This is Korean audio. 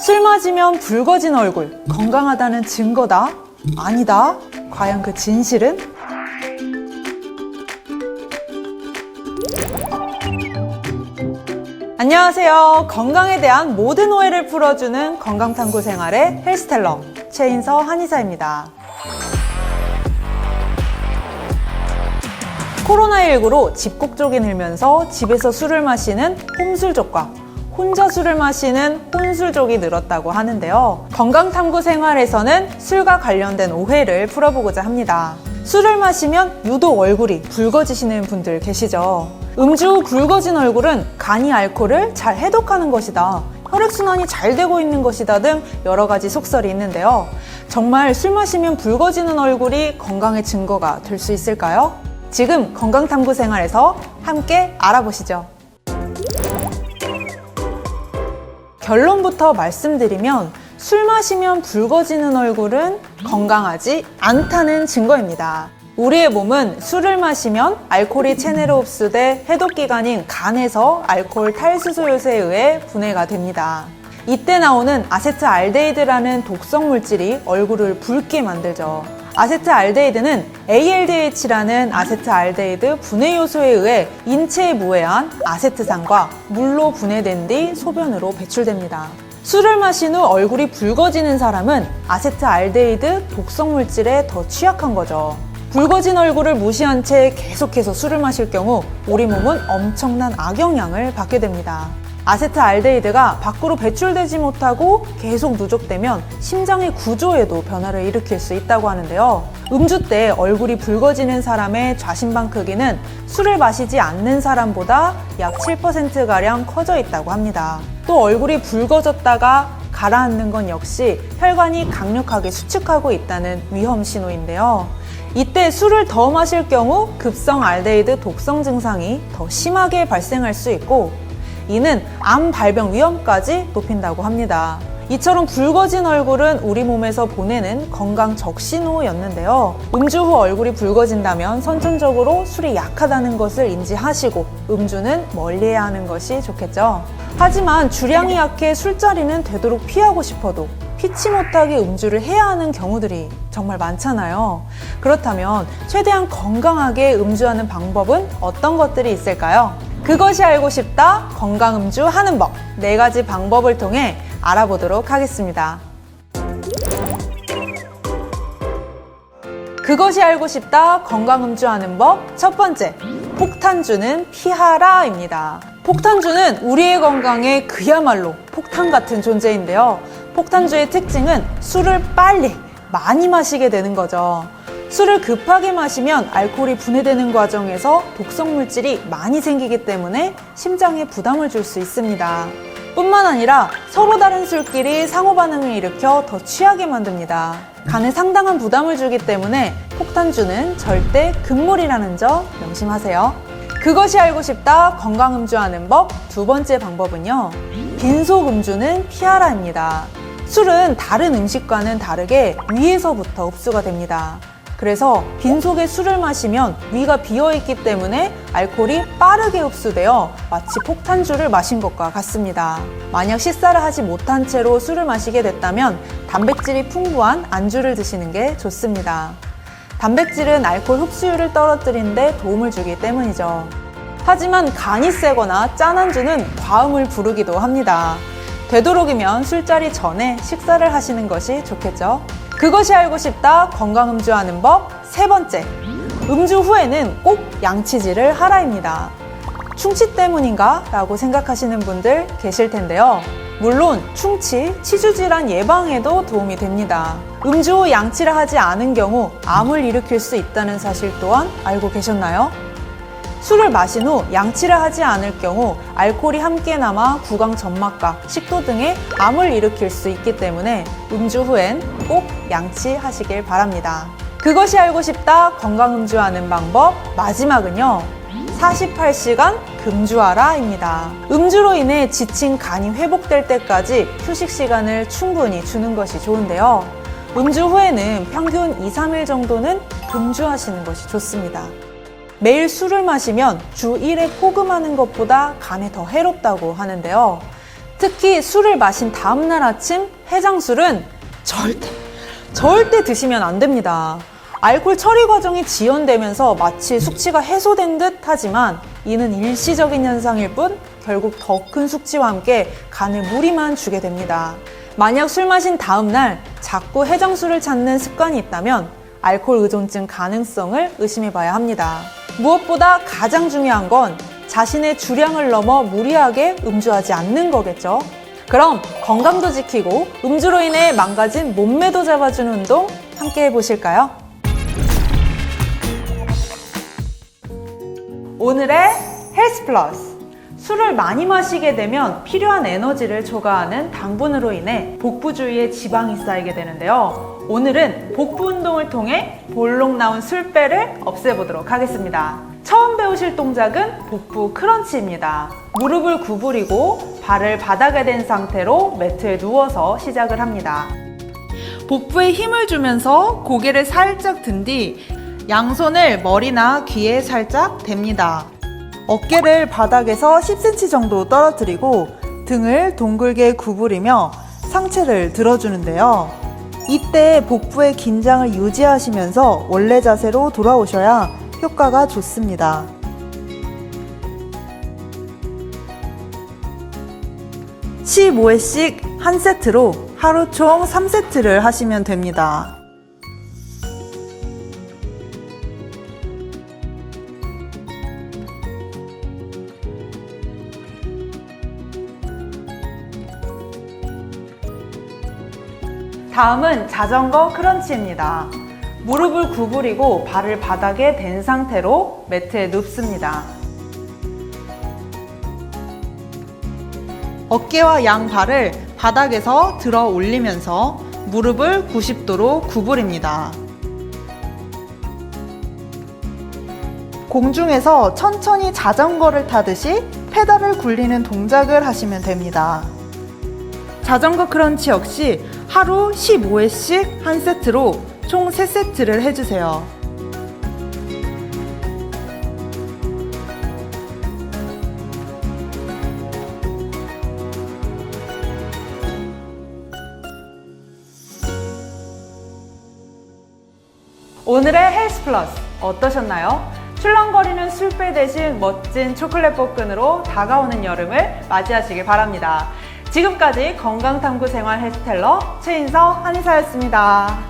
술 마시면 붉어진 얼굴, 건강하다는 증거다? 아니다? 과연 그 진실은? 안녕하세요. 건강에 대한 모든 오해를 풀어주는 건강탐구 생활의 헬스텔러 최인서 한의사입니다. 코로나19로 집콕족이 늘면서 집에서 술을 마시는 홈술족과 혼자 술을 마시는 혼술족이 늘었다고 하는데요. 건강탐구 생활에서는 술과 관련된 오해를 풀어보고자 합니다. 술을 마시면 유독 얼굴이 붉어지시는 분들 계시죠? 음주 후 굵어진 얼굴은 간이 알코올을 잘 해독하는 것이다. 혈액순환이 잘 되고 있는 것이다 등 여러 가지 속설이 있는데요. 정말 술 마시면 붉어지는 얼굴이 건강의 증거가 될 수 있을까요? 지금 건강탐구 생활에서 함께 알아보시죠. 결론부터 말씀드리면 술 마시면 붉어지는 얼굴은 건강하지 않다는 증거입니다. 우리의 몸은 술을 마시면 알코올이 체내로 흡수돼 해독 기관인 간에서 알코올 탈수소 요새에 의해 분해가 됩니다. 이때 나오는 아세트알데히드라는 독성 물질이 얼굴을 붉게 만들죠. 아세트알데히드는 ALDH라는 아세트알데히드 분해 요소에 의해 인체에 무해한 아세트산과 물로 분해된 뒤 소변으로 배출됩니다. 술을 마신 후 얼굴이 붉어지는 사람은 아세트알데히드 독성 물질에 더 취약한 거죠. 붉어진 얼굴을 무시한 채 계속해서 술을 마실 경우 우리 몸은 엄청난 악영향을 받게 됩니다. 아세트알데히드가 밖으로 배출되지 못하고 계속 누적되면 심장의 구조에도 변화를 일으킬 수 있다고 하는데요. 음주 때 얼굴이 붉어지는 사람의 좌심방 크기는 술을 마시지 않는 사람보다 약 7%가량 커져 있다고 합니다. 또 얼굴이 붉어졌다가 가라앉는 건 역시 혈관이 강력하게 수축하고 있다는 위험 신호인데요. 이때 술을 더 마실 경우 급성 알데히드 독성 증상이 더 심하게 발생할 수 있고 이는 암 발병 위험까지 높인다고 합니다. 이처럼 붉어진 얼굴은 우리 몸에서 보내는 건강 적신호였는데요. 음주 후 얼굴이 붉어진다면 선천적으로 술이 약하다는 것을 인지하시고 음주는 멀리해야 하는 것이 좋겠죠. 하지만 주량이 약해 술자리는 되도록 피하고 싶어도 피치 못하게 음주를 해야 하는 경우들이 정말 많잖아요. 그렇다면 최대한 건강하게 음주하는 방법은 어떤 것들이 있을까요? 그것이 알고 싶다 건강 음주 하는 법 네 가지 방법을 통해 알아보도록 하겠습니다. 그것이 알고 싶다 건강 음주 하는 법 첫 번째 폭탄주는 피하라입니다. 폭탄주는 우리의 건강에 그야말로 폭탄 같은 존재인데요. 폭탄주의 특징은 술을 빨리 많이 마시게 되는 거죠. 술을 급하게 마시면 알코올이 분해되는 과정에서 독성 물질이 많이 생기기 때문에 심장에 부담을 줄 수 있습니다. 뿐만 아니라 서로 다른 술끼리 상호 반응을 일으켜 더 취하게 만듭니다. 간에 상당한 부담을 주기 때문에 폭탄주는 절대 금물이라는 점 명심하세요. 그것이 알고 싶다 건강 음주하는 법 두 번째 방법은요. 빈속 음주는 피하라입니다. 술은 다른 음식과는 다르게 위에서부터 흡수가 됩니다. 그래서 빈속에 술을 마시면 위가 비어 있기 때문에 알코올이 빠르게 흡수되어 마치 폭탄주를 마신 것과 같습니다. 만약 식사를 하지 못한 채로 술을 마시게 됐다면 단백질이 풍부한 안주를 드시는 게 좋습니다. 단백질은 알코올 흡수율을 떨어뜨리는데 도움을 주기 때문이죠. 하지만 간이 세거나 짠 안주는 과음을 부르기도 합니다. 되도록이면 술자리 전에 식사를 하시는 것이 좋겠죠. 그것이 알고 싶다 건강 음주하는 법 세 번째 음주 후에는 꼭 양치질을 하라입니다. 충치 때문인가? 라고 생각하시는 분들 계실 텐데요. 물론 충치, 치주 질환 예방에도 도움이 됩니다. 음주 후 양치를 하지 않은 경우 암을 일으킬 수 있다는 사실 또한 알고 계셨나요? 술을 마신 후 양치를 하지 않을 경우 알코올이 함께 남아 구강 점막과 식도 등에 암을 일으킬 수 있기 때문에 음주 후엔 꼭 양치하시길 바랍니다. 그것이 알고 싶다 건강 음주하는 방법 마지막은요. 48시간 금주하라입니다. 음주로 인해 지친 간이 회복될 때까지 휴식 시간을 충분히 주는 것이 좋은데요. 음주 후에는 평균 2, 3일 정도는 금주하시는 것이 좋습니다. 매일 술을 마시면 주 1회 포금하는 것보다 간에 더 해롭다고 하는데요. 특히 술을 마신 다음날 아침 해장술은 절대, 절대 드시면 안 됩니다. 알코올 처리 과정이 지연되면서 마치 숙취가 해소된 듯 하지만 이는 일시적인 현상일 뿐 결국 더 큰 숙취와 함께 간에 무리만 주게 됩니다. 만약 술 마신 다음날 자꾸 해장술을 찾는 습관이 있다면 알코올 의존증 가능성을 의심해 봐야 합니다. 무엇보다 가장 중요한 건 자신의 주량을 넘어 무리하게 음주하지 않는 거겠죠. 그럼 건강도 지키고 음주로 인해 망가진 몸매도 잡아주는 운동 함께 해보실까요? 오늘의 헬스 플러스. 술을 많이 마시게 되면 필요한 에너지를 초과하는 당분으로 인해 복부 주위에 지방이 쌓이게 되는데요. 오늘은 복부 운동을 통해 볼록 나온 술배를 없애보도록 하겠습니다. 처음 배우실 동작은 복부 크런치입니다. 무릎을 구부리고 발을 바닥에 댄 상태로 매트에 누워서 시작을 합니다. 복부에 힘을 주면서 고개를 살짝 든 뒤 양손을 머리나 귀에 살짝 댑니다. 어깨를 바닥에서 10cm 정도 떨어뜨리고 등을 동글게 구부리며 상체를 들어주는데요. 이때 복부의 긴장을 유지하시면서 원래 자세로 돌아오셔야 효과가 좋습니다. (15회씩) 한 세트로 하루 총 3세트를 하시면 됩니다. 다음은 자전거 크런치입니다. 무릎을 구부리고 발을 바닥에 댄 상태로 매트에 눕습니다. 어깨와 양발을 바닥에서 들어 올리면서 무릎을 90도로 구부립니다. 공중에서 천천히 자전거를 타듯이 페달을 굴리는 동작을 하시면 됩니다. 자전거 크런치 역시 하루 15회씩 한 세트로 총 3세트를 해주세요. 오늘의 헬스 플러스 어떠셨나요? 출렁거리는 술배 대신 멋진 초콜릿 볶음으로 다가오는 여름을 맞이하시길 바랍니다. 지금까지 건강탐구 생활 헬스텔러 최인서 한의사였습니다.